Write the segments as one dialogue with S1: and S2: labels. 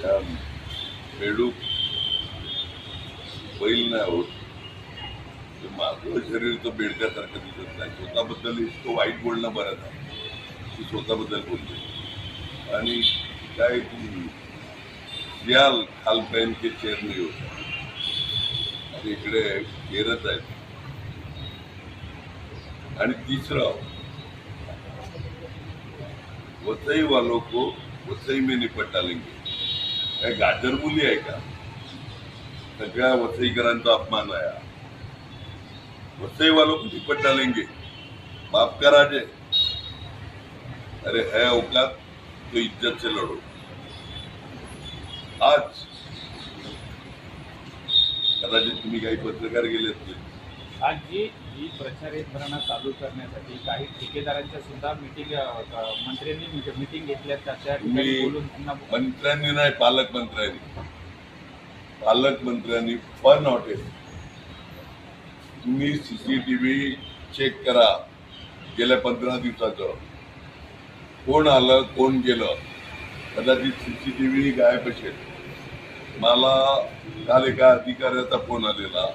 S1: त्या बेडूक बैल नाही होत ते माझं शरीर तर बेडक्यासारखं दिसत नाही. स्वतःबद्दल इतकं वाईट बोलणं बरं नाही. ती स्वतःबद्दल बोलते. आणि काय ती सियाल खालपर्यंत चेअर नाही होत आणि इकडे केरच आहेत. आणि तिसरं वसई वालों को वसई में निपटा लेंगे काय गाजर मुली आहे का? सगळ्या वसईकरांचा अपमान आहे. वसई वालों को निपट डालेंगे बाप का राज है अरे है औकात तो इज़्ज़त से लड़ो. आज कदाचित तुम्ही काही पत्रकार गेले
S2: आज जी ही प्रचार यंत्रणा चालू करण्यासाठी काही ठेकेदारांच्या सुद्धा मिटिंग मंत्र्यांनी मिटिंग घेतल्या त्या त्या ठिकाणी बोलून त्यांना
S1: मंत्र्यांनी नाही पालकमंत्र्यांनी पालकमंत्र्यांनी फन हॉटेल तुम्ही सीसीटीव्ही चेक करा. गेल्या पंधरा दिवसाचं. कोण आलं कोण गेलं? कदाचित सीसीटीव्ही गायब असेल. मला काल एका अधिकाऱ्याचा फोन आलेला.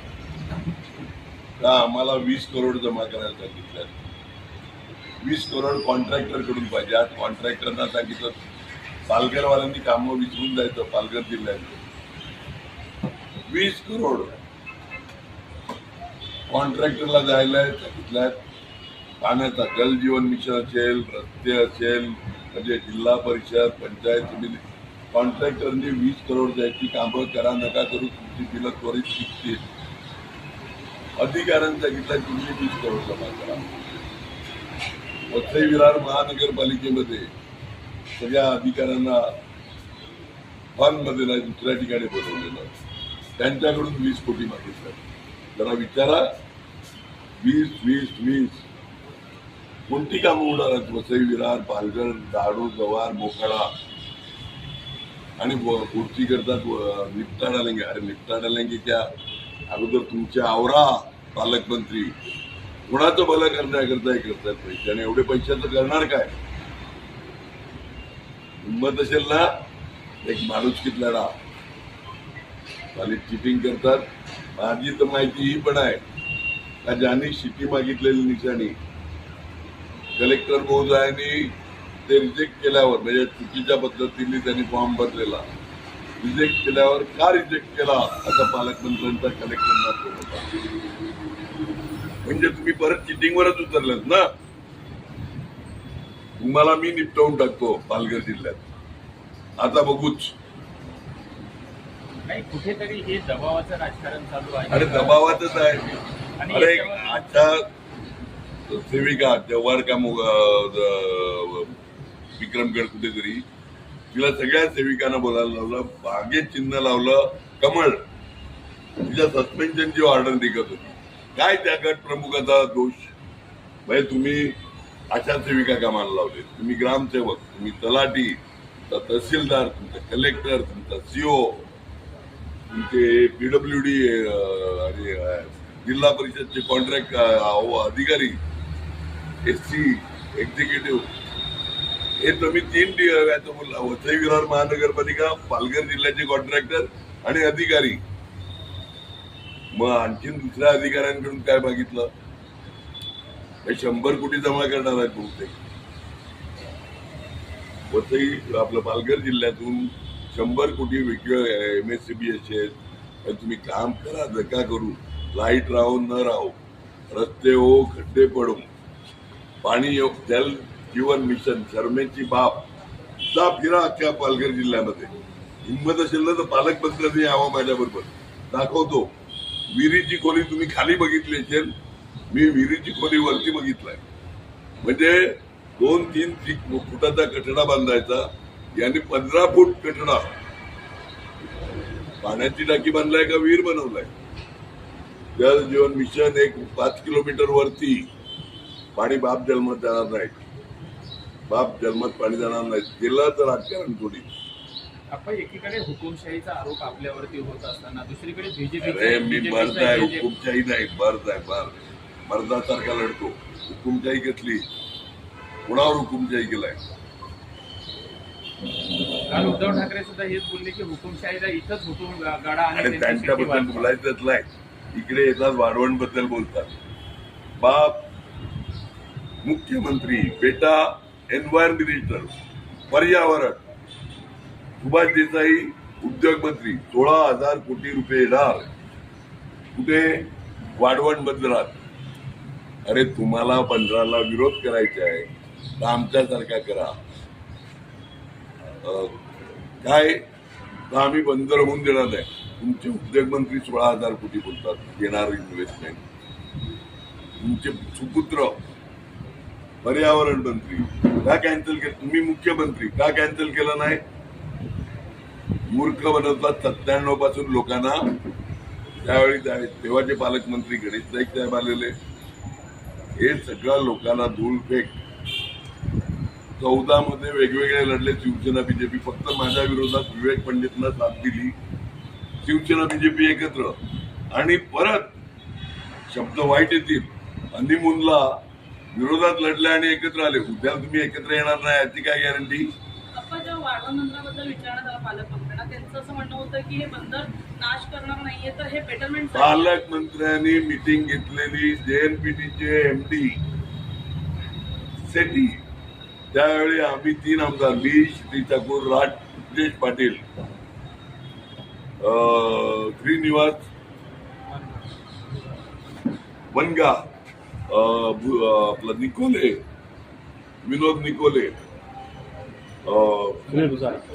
S1: का आम्हाला वीस करोड जमा करायला सांगितलं? वीस करोड कॉन्ट्रॅक्टरकडून पाहिजे. आज कॉन्ट्रॅक्टरना सांगितलं पालघरवाल्यांनी कामं विसरून जायचं पालघर जिल्ह्यात वीस करोड कॉन्ट्रॅक्टरला जायला सांगितलंय पाण्याचा जल जीवन मिशन असेल रस्ते असेल म्हणजे जिल्हा परिषद पंचायत समिती. कॉन्ट्रॅक्टरनी वीस करोड द्यायची कामं करा नका करू तुमची बिलं त्वरित शिकतील अधिकाऱ्यांनी सांगितलं तुम्ही वीस करोड जमा करा. वसई विरार महानगरपालिकेमध्ये सगळ्या अधिकाऱ्यांना मध्ये नाही दुसऱ्या ठिकाणी बोलवलेलं. त्यांच्याकडून वीस कोटी मागितलं. जरा विचारा. वीस वीस वीस. कोणती कामं होणार आहेत? वसई विरार पालघर दाडू जवार मोखाडा. आणि पुढची करतात व- निपटा अरे निपटा डालेंगे अगोदर तुमच्या आवरा पालकमंत्री. कोणाचं भलं करण्याकरता हे करतात पैसे आणि एवढे पैशाचं करणार काय? हिंमत असेल ना एक माणुसकीत लढा खाली चिटिंग करतात. माझी तर माहिती ही पण आहे. का ज्यांनी शिटी मागितलेली निशाणी कलेक्टर महोदयांनी ते रिजेक्ट केल्यावर म्हणजे चुकीच्या पद्धतीने त्यांनी फॉर्म भरलेला. रिजेक्ट केल्यावर का रिजेक्ट केला? असा पालकमंत्र्यांचा कलेक्टरना फोन होता. म्हणजे तुम्ही परत चिटिंगवरच उतरलेत ना? तुम्हाला मी निपटवून टाकतो पालघर जिल्ह्यात. आता बघूच.
S2: कुठेतरी हे दबावाचं राजकारण चालू आहे.
S1: अरे दबावातच आहे. अरे आजच्या सेविका जव्हार का विक्रमगड कुठेतरी तिला सगळ्या सेविकांना बोलायला लावलं बागेत चिन्ह लावलं कमळ. तिच्या सस्पेन्शनची ऑर्डर निघत होती. काय त्या गट प्रमुखाचा दोष? म्हणजे तुम्ही अशा सेविका कामाला लावले तुम्ही ग्रामसेवक तुम्ही तलाठी तुमचा तहसीलदार तुमचा कलेक्टर तुमचा सीओ तुमचे पीडब्ल्यू डी आणि जिल्हा परिषदचे कॉन्ट्रॅक्ट अधिकारी एस सी एक्झिक्युटिव्ह हे तुम्ही तीन दि- बोलला वसई विरार महानगरपालिका पालघर जिल्ह्याचे कॉन्ट्रॅक्टर आणि अधिकारी. मग आणखीन दुसऱ्या अधिकाऱ्यांकडून काय मागितलं? हे शंभर कोटी जमा करणार आहेत बहुतेक. वसई आपलं पालघर जिल्ह्यातून शंभर कोटी वेगवेगळ्या M S C B S तर तुम्ही काम करा नका करू. लाइट राहो न राहो. रस्ते हो खड्डे पडो. पाणी येऊ जल जीवन मिशन शर्मेची बाप चा फिरा अख्ख्या पालघर जिल्ह्यामध्ये. हिंमत असेल ना तर पालकमंत्र्यांनी यावं माझ्याबरोबर. दाखवतो. विहिरीची खोली तुम्ही खाली बघितली असेल. मी विहिरीची खोली वरती बघितलाय. म्हणजे दोन तीन फुटाचा कठडा बांधायचा. यांनी पंधरा फूट कठडा पाण्याची टाकी बांधलाय का विहीर बनवलाय? जल जीवन मिशन एक पाच किलोमीटर वरती. पाणी बाप जन्म जाणार नाही बाप जन्मत पाणी जाणार नाही. केलं तर राजकारण थोडी
S2: आपण एकीकडे हुकुमशाहीचा आरोप आपल्यावरती होत असताना दुसरीकडे
S1: अरे मी मर्द आहे हुकुमशाही नाही मर्द आहे मर्द. मर्दासारखा लढतो. हुकुमशाही घेतली. कोणावर हुकुमशाही केलाय?
S2: काल उद्धव ठाकरे सुद्धा हेच बोलले की हुकुमशाहीला इथंच हुकूम गाडा आणि
S1: त्यांच्याबद्दल. बोलायचंच नाही. इकडे येतात वाढवणबद्दल बोलतात. बाप मुख्यमंत्री बेटा एन्व्हायरमेंटल पर्यावरण. सुभाष देसाई उद्योग मंत्री सोळा हजार कोटी रुपये येणार कुठे? वाढवण बदलात अरे तुम्हाला बंदराला विरोध करायचा आहे तर आमच्यासारखा करा. काय? तर आम्ही बंदर होऊन देणार नाही. तुमचे उद्योग मंत्री सोळा हजार कोटी बोलतात येणार इन्व्हेस्टमेंट तुमचे सुपुत्र पर्यावरण मंत्री का कॅन्सल केलं. तुम्ही मुख्यमंत्री का कॅन्सल केलं नाही. मूर्ख बनवतात सत्त्याण्णवपासून लोकांना. त्यावेळी तेव्हाचे पालकमंत्री गणेश नाईक साहेब आलेले. हे सगळ्या लोकांना धूळ फेक. चौदा मध्ये वेगवेगळे लढले शिवसेना बीजेपी. फक्त माझ्या विरोधात विवेक पंडितनं साथ दिली. शिवसेना बीजेपी एकत्र. आणि परत शब्द वाईट येतील. हनीमूनला विरोधात लढले आणि एकत्र आले. उद्या तुम्ही एकत्र येणार नाही याची काय गॅरंटी
S3: पालकमंत्र्यांना
S1: मिटिंग घेतलेली जेएनपीटीचे एमडी सेटी त्यावेळी आम्ही तीन आमदार मी श्री ठाकूर राज ब्रिजेश पाटील अं, श्रीनिवास वनगा आपला निकोले विनोद निकोले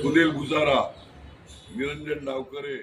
S1: सुनील भुसारा निरंजन डावकरे